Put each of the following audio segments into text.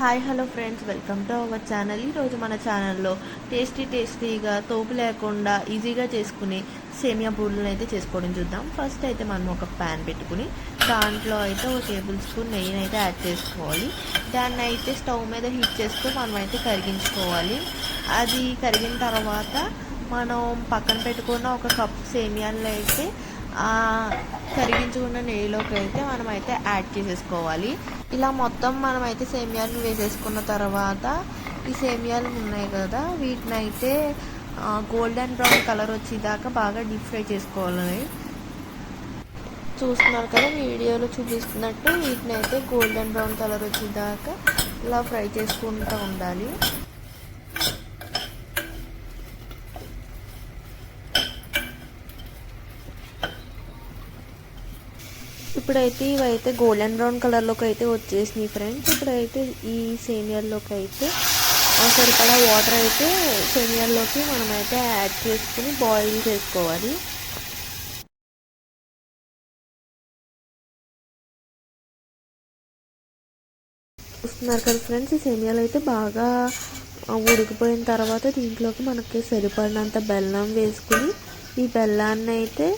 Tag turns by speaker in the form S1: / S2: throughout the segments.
S1: Hi hello friends welcome to our channel ఈరోజు మన ఛానల్లో టేస్టీ టేస్టీగా తోపు లేకుండా ఈజీగా చేసుకునే సేమియా బూరెలను అయితే చేసుకోవడం చూద్దాం. ఫస్ట్ అయితే మనం ఒక ప్యాన్ పెట్టుకుని దాంట్లో అయితే ఒక టేబుల్ స్పూన్ నెయ్యిని అయితే యాడ్ చేసుకోవాలి. దాన్ని అయితే స్టవ్ మీద హీట్ చేస్తూ మనం అయితే కరిగించుకోవాలి. అది కరిగిన తర్వాత మనం పక్కన పెట్టుకున్న ఒక కప్ సేమియాలో అయితే కరిగించుకున్న నెయ్యిలోకి అయితే మనం అయితే యాడ్ చేసేసుకోవాలి. ఇలా మొత్తం మనం అయితే వేసేసుకున్న తర్వాత ఈ సేమియాలు ఉన్నాయి కదా వీటిని అయితే గోల్డెన్ బ్రౌన్ కలర్ వచ్చేదాకా బాగా డీప్ ఫ్రై చేసుకోవాలి. చూస్తున్నారు కదా వీడియోలో చూపిస్తున్నట్టు వీటిని అయితే గోల్డెన్ బ్రౌన్ కలర్ వచ్చేదాకా ఇలా ఫ్రై చేసుకుంటూ ఉండాలి. ఇప్పుడైతే ఇవైతే గోల్డెన్ బ్రౌన్ కలర్లోకి అయితే వచ్చేసినాయి ఫ్రెండ్స్. ఇప్పుడైతే ఈ సేమియాల్లోకి అయితే సరిపడా వాటర్ అయితే సేమియాల్లోకి మనమైతే యాడ్ చేసుకుని బాయిల్ చేసుకోవాలి. చూస్తున్నారు కదా ఫ్రెండ్స్ ఈ సేమియాలు అయితే బాగా ఉడికిపోయిన తర్వాత దీంట్లోకి మనకి సరిపడినంత బెల్లం వేసుకుని ఈ బెల్లాన్ని అయితే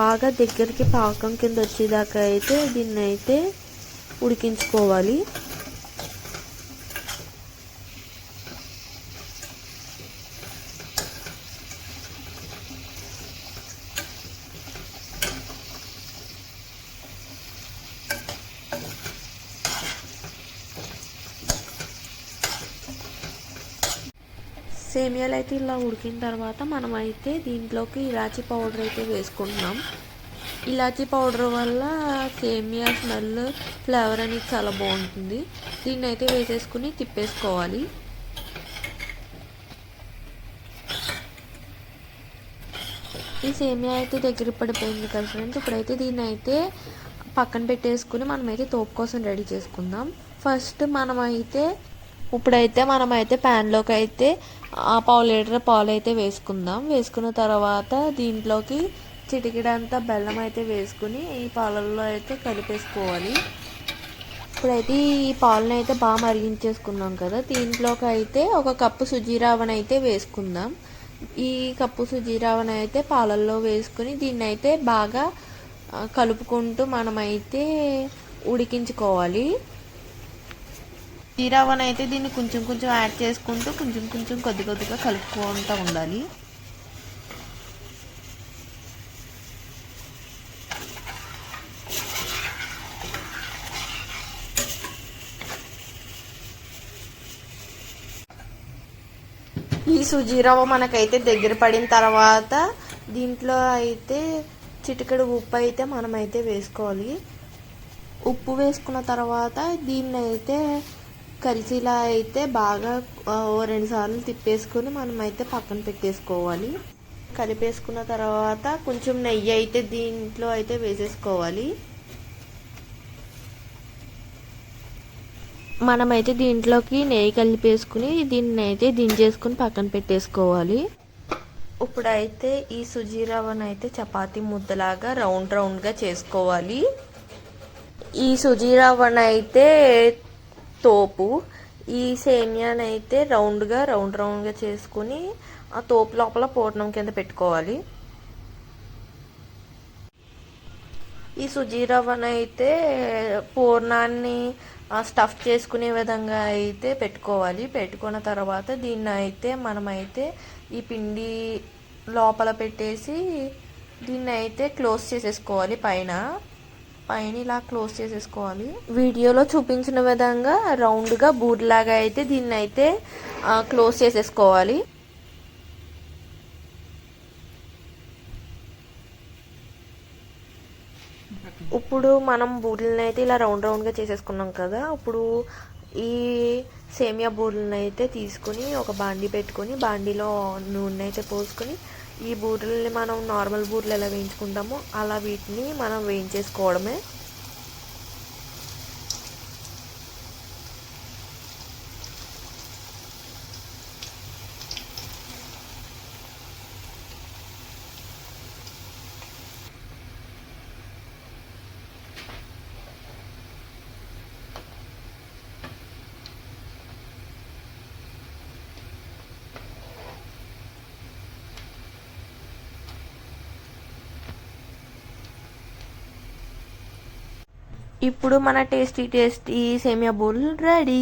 S1: బాగా దగ్గరికి పాకం కింద వచ్చేదాకా అయితే దీన్ని అయితే ఉడికించుకోవాలి. సేమియాలు అయితే ఇలా ఉడికిన తర్వాత మనం అయితే దీంట్లోకి ఇలాచీ పౌడర్ అయితే వేసుకుంటున్నాం. ఇలాచీ పౌడర్ వల్ల సేమియా స్మెల్ ఫ్లేవర్ అనేది చాలా బాగుంటుంది. దీన్ని అయితే వేసేసుకుని తిప్పేసుకోవాలి. ఈ సేమియా అయితే దగ్గర పడిపోయింది కదా ఫ్రెండ్స్. ఇప్పుడైతే దీన్ని అయితే పక్కన పెట్టేసుకుని మనమైతే తోపు కోసం రెడీ చేసుకుందాం. ఫస్ట్ మనమైతే ఇప్పుడైతే మనమైతే ప్యాన్లోకి అయితే పావు లీటర్ పాలు అయితే వేసుకుందాం. వేసుకున్న తర్వాత దీంట్లోకి చిటికిడంతా బెల్లం అయితే వేసుకుని ఈ పాలల్లో అయితే కలిపేసుకోవాలి. ఇప్పుడైతే ఈ పాలను అయితే బాగా మరిగించేసుకున్నాం కదా. దీంట్లోకి అయితే ఒక కప్పు సుజీరావణ అయితే వేసుకుందాం. ఈ కప్పు సుజీరావణ అయితే పాలల్లో వేసుకుని దీన్ని అయితే బాగా కలుపుకుంటూ మనమైతే ఉడికించుకోవాలి. జీరావన్ అయితే దీన్ని కొంచెం కొంచెం యాడ్ చేసుకుంటూ కొంచెం కొంచెం కొద్ది కొద్దిగా కలుపుకుంటూ ఉండాలి. ఈ సుజీరవ మనకైతే దగ్గర పడిన తర్వాత దీంట్లో అయితే చిటికెడు ఉప్పు అయితే మనమైతే వేసుకోవాలి. ఉప్పు వేసుకున్న తర్వాత దీన్ని అయితే కలిసిలా అయితే బాగా ఓ రెండు సార్లు తిప్పేసుకొని మనం అయితే పక్కన పెట్టేసుకోవాలి. కలిపేసుకున్న తర్వాత కొంచెం నెయ్యి అయితే దీంట్లో అయితే వేసేసుకోవాలి. మనమైతే దీంట్లోకి నెయ్యి కలిపేసుకుని దీన్ని అయితే దించేసుకుని పక్కన పెట్టేసుకోవాలి. ఇప్పుడైతే ఈ సుజీ రవ్వను అయితే చపాతి ముద్దలాగా రౌండ్ రౌండ్గా చేసుకోవాలి. ఈ సుజీ రవ్వను అయితే తోపు ఈ సేమియాని అయితే రౌండ్గా రౌండ్ రౌండ్గా చేసుకుని ఆ తోపు లోపల పూర్ణం కింద పెట్టుకోవాలి. ఈ సుజీ రవ్వను అయితే పూర్ణాన్ని స్టఫ్ చేసుకునే విధంగా అయితే పెట్టుకోవాలి. పెట్టుకున్న తర్వాత దీన్ని అయితే మనమైతే ఈ పిండి లోపల పెట్టేసి దీన్ని అయితే క్లోజ్ చేసేసుకోవాలి పైన. పైన ఇలా క్లోజ్ చేసేసుకోవాలి. వీడియోలో చూపించిన విధంగా రౌండ్గా బూర్లాగా అయితే దీన్ని అయితే క్లోజ్ చేసేసుకోవాలి. ఇప్పుడు మనం బూరెలను అయితే ఇలా రౌండ్ రౌండ్గా చేసేసుకున్నాం కదా ఇప్పుడు ఈ సేమియా బూరెలను అయితే తీసుకుని ఒక బాండీ పెట్టుకొని బాండీలో నూనె అయితే పోసుకొని ఈ బూరెల్ని మనం నార్మల్ బూరెలు ఎలా వేయించుకుంటామో అలా వీటిని మనం వేయించేసుకోవడమే ఇప్పుడు మన టేస్టీ టేస్టీ సేమియా బోల్ రెడీ.